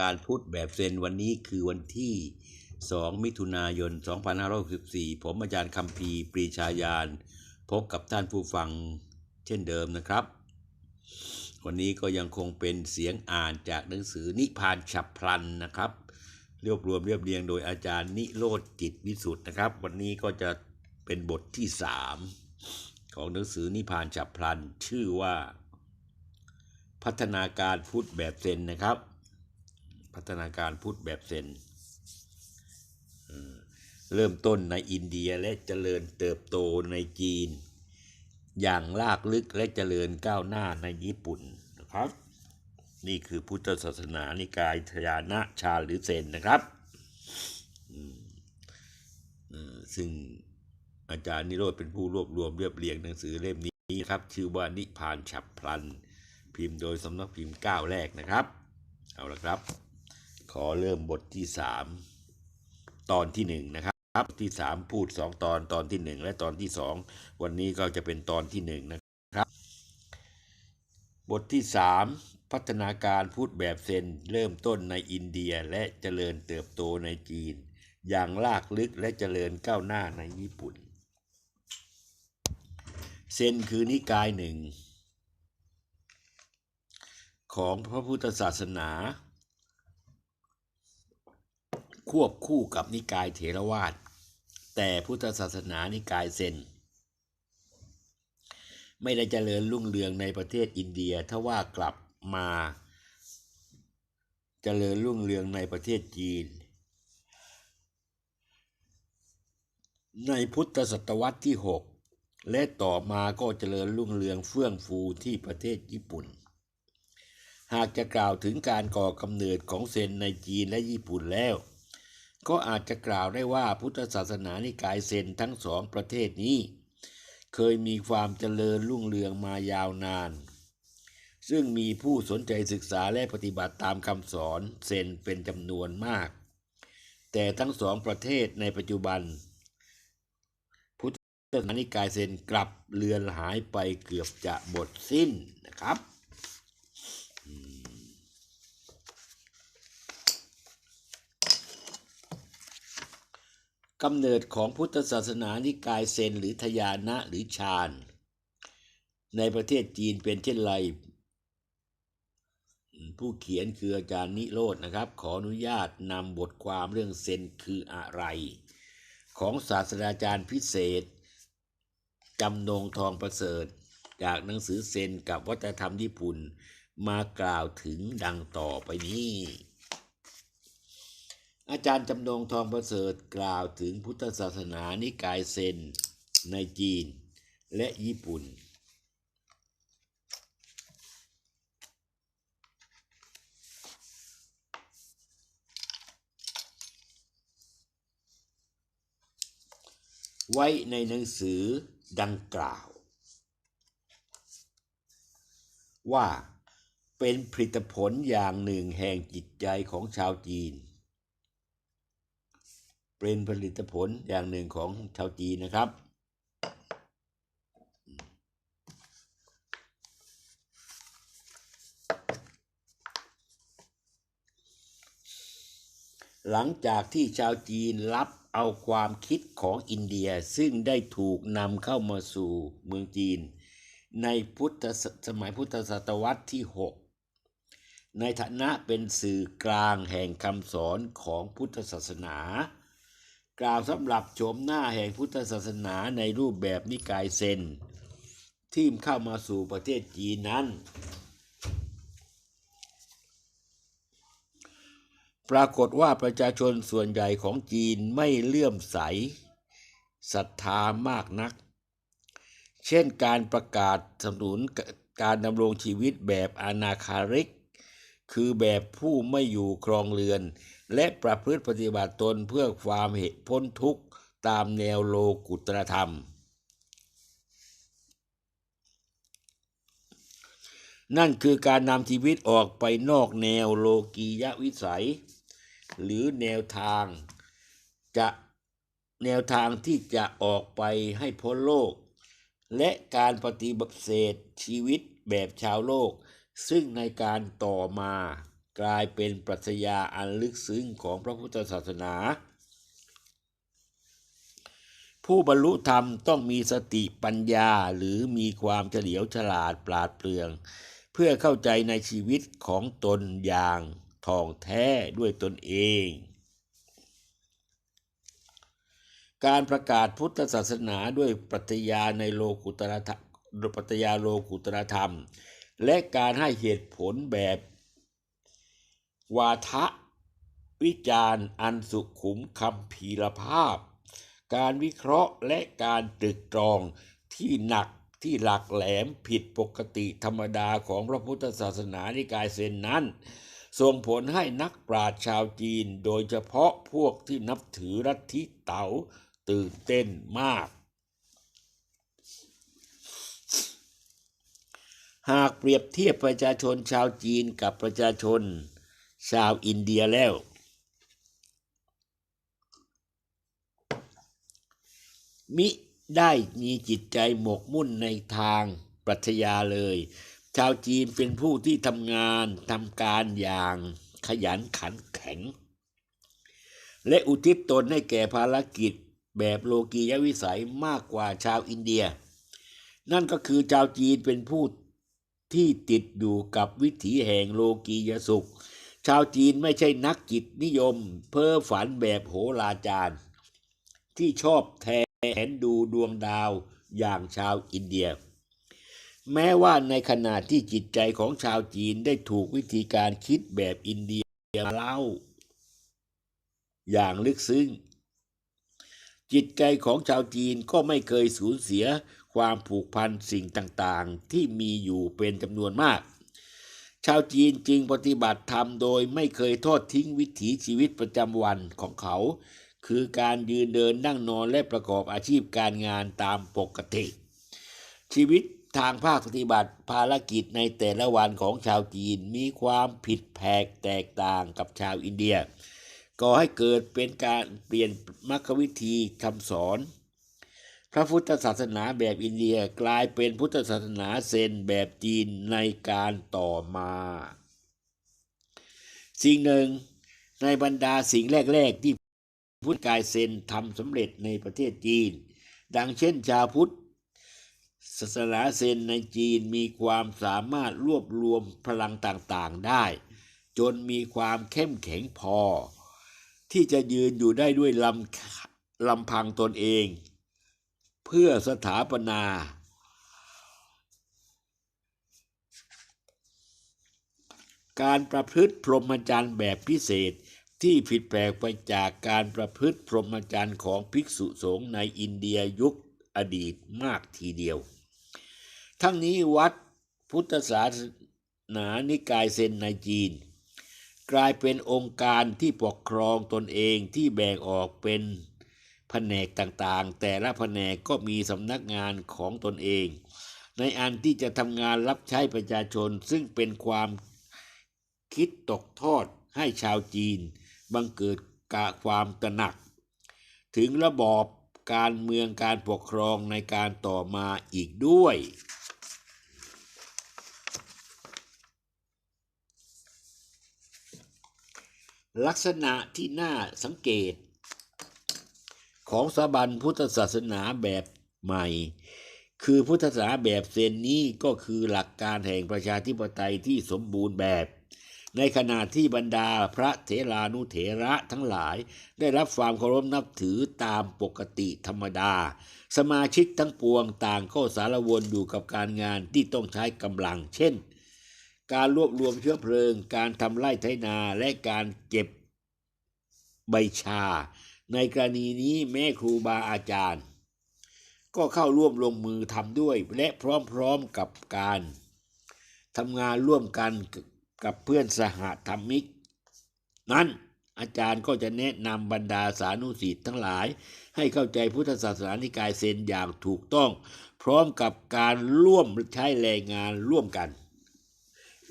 การพูดแบบเซนวันนี้คือวันที่ 2 มิถุนายน 2564 ผมอาจารย์คำพีปรีชายาน พบกับท่านผู้ฟังเช่นเดิมนะครับ วันนี้ก็ยังคงเป็นเสียงอ่านจากหนังสือนิพานฉับพลันนะครับรวบรวมเรียบเรียงโดยอาจารย์นิโรธจิตวิสุทธ์นะครับ วันนี้ก็จะเป็นบทที่ 3 ของหนังสือนิพานฉับพลัน ชื่อว่า พัฒนาการพุทธแบบเซนนะครับ พัฒนาการพุทธแบบเซนเริ่มต้นในอินเดียและเจริญเติบโตในจีน อย่างลากลึกและเจริญก้าวหน้าในญี่ปุ่นนะครับ นี่คือพุทธศาสนานิกายทยานะชาหรือเซนนะครับอืมอ่อซึ่งอาจารย์นิโรธเป็นผู้รวบรวมเรียบเรียงหนังสือเล่มนี้ครับ ชื่อว่านิพานฉับพลัน พิมพ์โดยสำนักพิมพ์ก้าวแรกนะครับ เอาละครับ ขอเริ่มบทที่สามตอนที่หนึ่งนะครับบทที่สามพูดสองตอนตอนที่หนึ่งและตอนที่สองวันนี้ก็จะเป็นตอนที่หนึ่งนะครับ บทที่สามพัฒนาการพูดแบบเซนเริ่มต้นในอินเดียและเจริญเติบโตในจีน อย่างลากลึกและเจริญก้าวหน้าในญี่ปุ่น เซนคือนิกายหนึ่งของพระพุทธศาสนา ควบคู่กับนิกายเถรวาทแต่พุทธศาสนานิกายเซนไม่ได้เจริญรุ่งเรืองในประเทศอินเดียถ้าว่ากลับมาเจริญรุ่งเรืองในประเทศจีน ในพุทธศตวรรษที่ 6 และต่อมาก็เจริญรุ่งเรืองเฟื่องฟูที่ประเทศญี่ปุ่น หากจะกล่าวถึงการก่อกำเนิดของเซนในจีนและญี่ปุ่นแล้ว ก็อาจจะกล่าวได้ว่าพุทธศาสนานิกายเซนทั้งสองประเทศนี้ เคยมีความเจริญรุ่งเรืองมายาวนาน ซึ่งมีผู้สนใจศึกษาและปฏิบัติตามคำสอนเซนเป็นจำนวนมาก แต่ทั้งสองประเทศในปัจจุบัน พุทธศาสนานิกายเซนกลับเลือนหายไปเกือบจะหมดสิ้นนะครับ กำเนิดของพุทธศาสนานิกายเซนหรือทยานะหรือฌานในประเทศจีนเป็นเช่นไร ผู้เขียนคืออาจารย์นิโรธนะครับ ขออนุญาตนำบทความเรื่องเซนคืออะไร ของศาสตราจารย์พิเศษจำนงทองประเสริฐ จากหนังสือเซนกับวัฒนธรรมญี่ปุ่น มากล่าวถึงดังต่อไปนี้ อาจารย์จำนงทองประเสริฐกล่าวถึงพุทธศาสนานิกายเซนในจีนและญี่ปุ่น ไว้ในหนังสือดังกล่าว ว่าเป็นผลิตผลอย่างหนึ่งแห่งจิตใจของชาวจีน เป็นผลิตผลอย่างหนึ่งของชาวจีนนะครับ หลังจากที่ชาวจีนรับเอาความคิดของอินเดียซึ่งได้ถูกนำเข้ามาสู่เมืองจีน ในพุทธสมัยพุทธศตวรรษที่ 6 ในฐานะเป็นสื่อกลางแห่งคำสอนของพุทธศาสนา กล่าวสำหรับโฉมหน้าแห่งพุทธศาสนาในรูปแบบนิกายเซนที่เข้ามาสู่ประเทศจีนนั้น ปรากฏว่าประชาชนส่วนใหญ่ของจีนไม่เลื่อมใสศรัทธามากนัก เช่นการประกาศสนุนการดำรงชีวิตแบบอนาคาริก คือแบบผู้ไม่อยู่ครองเรือน และประพฤติปฏิบัติตนเพื่อความเหตุพ้นทุกข์ตามแนวโลกุตรธรรม นั่นคือการนำชีวิตออกไปนอกแนวโลกียวิสัย หรือแนวทางจะแนวทางที่จะออกไปให้พ้นโลก และการปฏิบัติเศษชีวิตแบบชาวโลก ซึ่งในการต่อมากลายเป็นปรัชญาอันลึกซึ้งของพระพุทธศาสนา ผู้บรรลุธรรมต้องมีสติปัญญาหรือมีความเฉลียวฉลาดปราดเปรื่อง เพื่อเข้าใจในชีวิตของตนอย่างท่องแท้ด้วยตนเอง การประกาศพุทธศาสนาด้วยปรัชญาในโลกุตรธรรมปรัชญาโลกุตรธรรม และการให้เหตุผลแบบ วาทะ วิจารณ์อันสุขุมคำพีรภาพ การวิเคราะห์และการตรึกตรองที่หนักที่หลักแหลมผิดปกติธรรมดาของพระพุทธศาสนานิกายเซนนั้น ส่งผลให้นักปราชญ์ชาวจีนโดยเฉพาะพวกที่นับถือรัทธิเต๋าตื่นเต้นมาก หากเปรียบเทียบประชาชนชาวจีนกับประชาชนชาวอินเดียแล้ว มิได้มีจิตใจหมกมุ่นในทางปรัชญาเลย ชาวจีนเป็นผู้ที่ทำงานทำการอย่างขยันขันแข็ง และอุทิศตนให้แก่ภารกิจแบบโลกียวิสัยมากกว่าชาวอินเดีย นั่นก็คือชาวจีนเป็นผู้ ที่ติดอยู่กับวิถีแห่งโลกียสุข ชาวจีนไม่ใช่นักจิตนิยม เพ้อฝันแบบโหราจารย์ ที่ชอบแทนดูดวงดาวอย่างชาวอินเดีย แม้ว่าในขณะที่จิตใจของชาวจีนได้ถูกวิธีการคิดแบบอินเดียเล่า อย่างลึกซึ้งจิตใจของชาวจีนก็ไม่เคยสูญเสีย ความผูกพันสิ่งต่างๆ ที่มีอยู่เป็นจำนวนมาก ชาวจีนจึงปฏิบัติธรรมโดยไม่เคยทอดทิ้งวิถีชีวิตประจำวันของเขา คือการยืนเดินนั่งนอนและประกอบอาชีพการงานตามปกติ ชีวิตทางภาคปฏิบัติภารกิจในแต่ละวันของชาวจีนมีความผิดแผกแตกต่างกับชาวอินเดียก่อให้เกิดเป็นการเปลี่ยนมรรควิธีคำสอน พระพุทธศาสนาแบบอินเดียกลายเป็นพุทธศาสนาเซนแบบจีนในการต่อมา สิ่งหนึ่งในบรรดาสิ่งแรก ๆ ที่พุทธกายเซนทำสำเร็จในประเทศจีน ดังเช่นชาวพุทธศาสนาเซนในจีนมีความสามารถรวบรวมพลังต่างๆได้ จนมีความเข้มแข็งพอ ที่จะยืนอยู่ได้ด้วยลำลำพังตนเอง เพื่อสถาปนา การประพฤติพรหมจรรย์แบบพิเศษที่ผิดแปลกไปจากการประพฤติพรหมจรรย์ของภิกษุสงฆ์ในอินเดียยุคอดีตมากทีเดียว ทั้งนี้วัดพุทธศาสนานิกายเซนในจีน กลายเป็นองค์การที่ปกครองตนเองที่แบ่งออกเป็น ผนกต่างๆ แต่ละแผนกก็มีสำนักงานของตนเอง ในอันที่จะทำงานรับใช้ประชาชนซึ่งเป็นความคิดตกทอดให้ชาวจีน บังเกิดกะความตระหนัก ถึงระบอบการเมืองการปกครองในการต่อมาอีกด้วย ลักษณะที่น่าสังเกต ของสถาบันพุทธศาสนาแบบใหม่ คือพุทธศาสนาแบบเซนนี้ก็คือหลักการแห่งประชาธิปไตยที่สมบูรณ์แบบ ในขณะที่บรรดาพระเถรานุเถระทั้งหลาย ได้รับความเคารพนับถือตามปกติธรรมดา สมาชิกทั้งปวงต่างก็สารวนอยู่กับการงานที่ต้องใช้กำลัง เช่น การรวบรวมเชื้อเพลิง การทำไร่ไถนาและการเก็บใบชา ในกรณีนี้แม่ครูบาอาจารย์ ก็เข้าร่วมลงมือทำด้วย และพร้อมๆกับการทำงานร่วมกันกับเพื่อนสหธรรมิก นั้นอาจารย์ก็จะแนะนำบรรดาสานุสิทธิ์ทั้งหลาย ให้เข้าใจพุทธศาสนานิกายเซนอย่างถูกต้อง พร้อมกับการร่วมใช้แรงงานร่วมกัน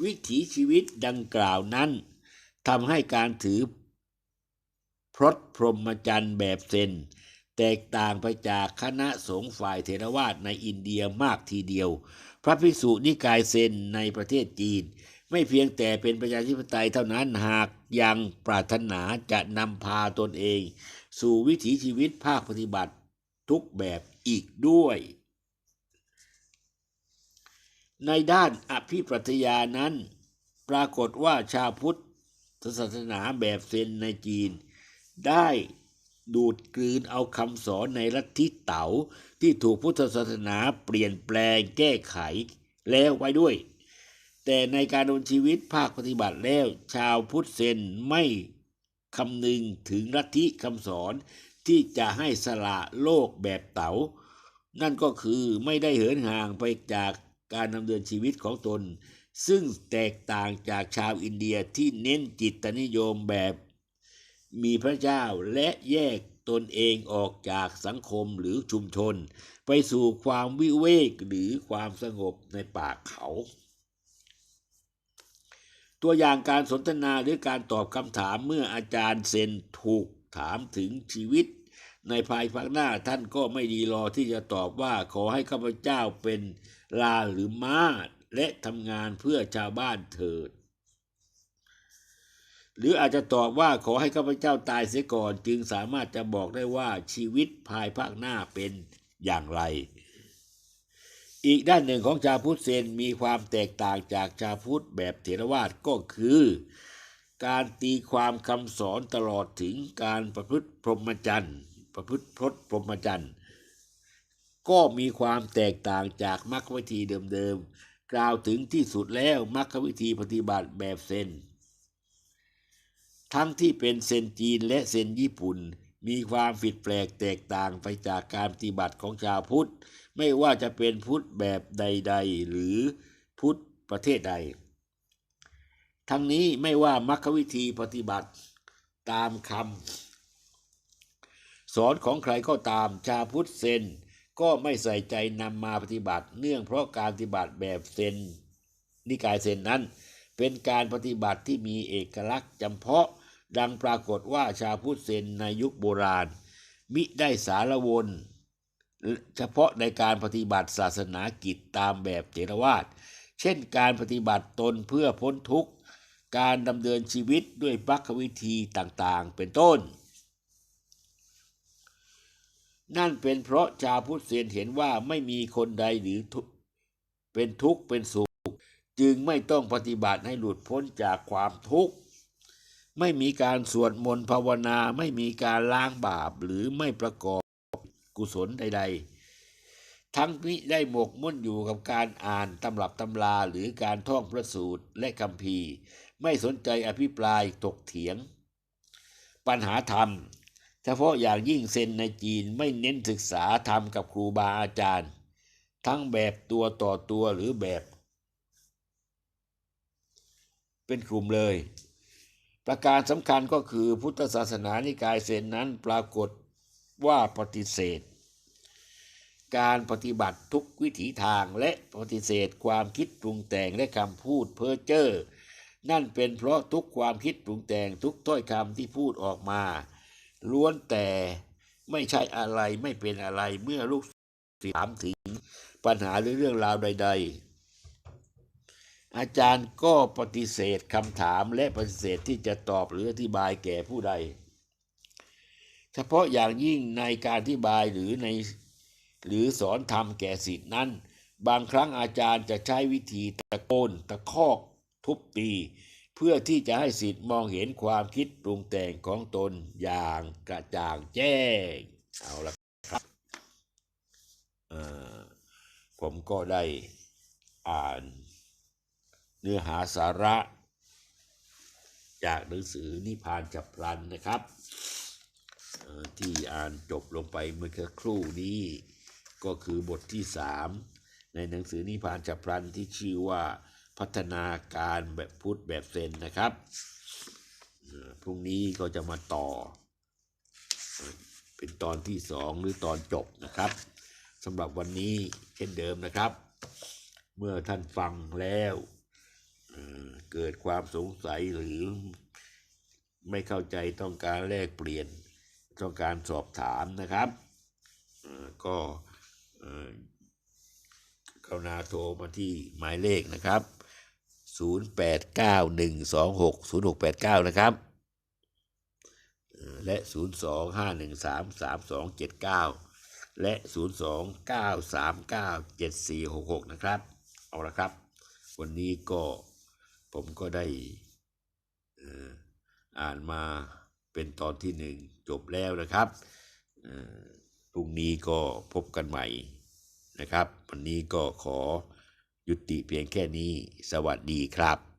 วิถีชีวิตดังกล่าวนั้นทำให้การถือ พรตพรหมจรรย์แบบเซนแตกต่างไปจากคณะสงฆ์ฝ่ายเทรวาสในอินเดียมากทีเดียว พระภิกษุนิกายเซนในประเทศจีน ไม่เพียงแต่เป็นประชาธิปไตยเท่านั้นหากยังปรารถนาจะนำพาตนเอง สู่วิถีชีวิตภาคปฏิบัติทุกแบบอีกด้วย ในด้านอภิปรัชญานั้น ปรากฏว่าชาวพุทธศาสนาแบบเซนในจีน ได้ดูดกลืนเอาคำสอนในลัทธิเต๋าที่ถูกพุทธศาสนาเปลี่ยนแปลงแก้ไขแล้วไว้ด้วย แต่ในการดำเนินชีวิตภาคปฏิบัติแล้ว ชาวพุทธเซนไม่คำนึงถึงลัทธิคำสอนที่จะให้สละโลกแบบเต๋า นั่นก็คือไม่ได้เหินห่างไปจากการดำเนินชีวิตของตน ซึ่งแตกต่างจากชาวอินเดียที่เน้นจิตนิยมแบบ มีพระเจ้าและแยกตนเองออกจากสังคมหรือชุมชน ไปสู่ความวิเวกหรือความสงบในป่าเขา ตัวอย่างการสนทนาหรือการตอบคำถามเมื่ออาจารย์เซนถูกถามถึงชีวิต ในภายภาคหน้าท่านก็ไม่ดีรอที่จะตอบว่าขอให้ข้าพเจ้าเป็นลาหรือม้าและทำงานเพื่อชาวบ้านเถิด หรืออาจจะตอบว่าขอให้ข้าพเจ้าตายเสียก่อน จึงสามารถจะบอกได้ว่าชีวิตภายภาคหน้าเป็นอย่างไร อีกด้านหนึ่งของชาวพุทธเซนมีความแตกต่างจากชาวพุทธแบบเถรวาทก็คือการตีความคำสอนตลอดถึงการประพฤติพรหมจรรย์ประพฤติพรตพรหมจรรย์ก็มีความแตกต่างจากมรรควิธีเดิมๆ กล่าวถึงที่สุดแล้วมรรควิธีปฏิบัติแบบเซน ทั้งที่เป็นเซนจีนและเซนญี่ปุ่น มีความผิดแปลกแตกต่างไปจากการปฏิบัติของชาวพุทธ ไม่ว่าจะเป็นพุทธแบบใด ๆ หรือพุทธประเทศใด ทั้งนี้ไม่ว่ามรรควิธีปฏิบัติตามคำสอนของใครก็ตามชาวพุทธเซนก็ไม่ใส่ใจนำมาปฏิบัติ เนื่องเพราะการปฏิบัติแบบเซนนิกายเซนนั้น เป็นการปฏิบัติที่มีเอกลักษณ์จำเพาะ ดังปรากฏว่าชาวพุทธเซนในยุคโบราณ มิได้สารวน เฉพาะในการปฏิบัติศาสนากิจตามแบบเจรวาดเช่นการปฏิบัติตนเพื่อพ้นทุกข์ การดำเนินชีวิตด้วยปักวิธีต่างๆ เป็นต้น นั่นเป็นเพราะชาวพุทธเซนเห็นว่าไม่มีคนใดหรือเป็นทุกข์เป็นสุข จึงไม่ต้องปฏิบัติให้หลุดพ้นจากความทุกข์ ไม่มีการสวดมนต์ภาวนาไม่มีการล้างบาปหรือไม่ประกอบกุศลใด ๆ ทั้งนี้ได้หมกมุ่นอยู่กับการอ่านตำรับตำราหรือการท่องพระสูตรและคัมภีไม่สนใจอภิปรายตกเถียง ปัญหาธรรม เฉพาะอย่างยิ่งเซนในจีนไม่เน้นศึกษาธรรมกับครูบาอาจารย์ ทั้งแบบตัวต่อตัวหรือแบบ เป็นกลุ่มเลย ประการสำคัญก็คือพุทธศาสนานิกายเซนนั้นปรากฏว่าปฏิเสธ การปฏิบัติทุกวิถีทางและปฏิเสธความคิดปรุงแต่งและคำพูดเพ้อเจ้อนั่นเป็นเพราะทุกความคิดปรุงแต่งทุกถ้อยคำที่พูดออกมา ล้วนแต่ไม่ใช่อะไรไม่เป็นอะไรเมื่อลูกศิษย์ถามถึงปัญหาหรือเรื่องราวใด ๆ อาจารย์ก็ปฏิเสธคำถามและปฏิเสธที่จะตอบหรืออธิบายแก่ผู้ใด เฉพาะอย่างยิ่งในการอธิบายหรือในหรือสอนธรรมแก่สิทธินั้น บางครั้งอาจารย์จะใช้วิธีตะโกนตะคอกทุบตี เพื่อที่จะให้สิทธิ์มองเห็นความคิดปรุงแต่งของตนอย่างกระจ่างแจ้ง เอาละครับผมก็ได้อ่าน เนื้อหาสาระ จากหนังสือนิพานฉับพลันนะครับ ที่อ่านจบลงไปเมื่อครู่นี้ ก็คือบทที่สามในหนังสือนิพานฉับพลันที่ชื่อว่าพัฒนาการแบบพุทธแบบเซนนะครับพรุ่งนี้ก็จะมาต่อเอ่อเป็นตอนที่สองหรือตอนจบนะครับสำหรับวันนี้เช่นเดิมนะครับ เมื่อท่านฟังแล้ว เกิดความสงสัยหรือไม่เข้าใจต้องการแลกเปลี่ยนต้องการสอบถามนะครับก็เอ่อกรุณาโทรมาที่หมายเลขนะครับ 0891260689 นะครับเอ่อและ 025133279 และ 029397466 นะครับ เอาละครับ วันนี้ก็ ผมก็ได้อ่านมาเป็นตอนที่หนึ่งจบแล้วนะครับพรุ่งนี้ก็พบกันใหม่นะครับ วันนี้ก็ขอยุติเพียงแค่นี้สวัสดีครับ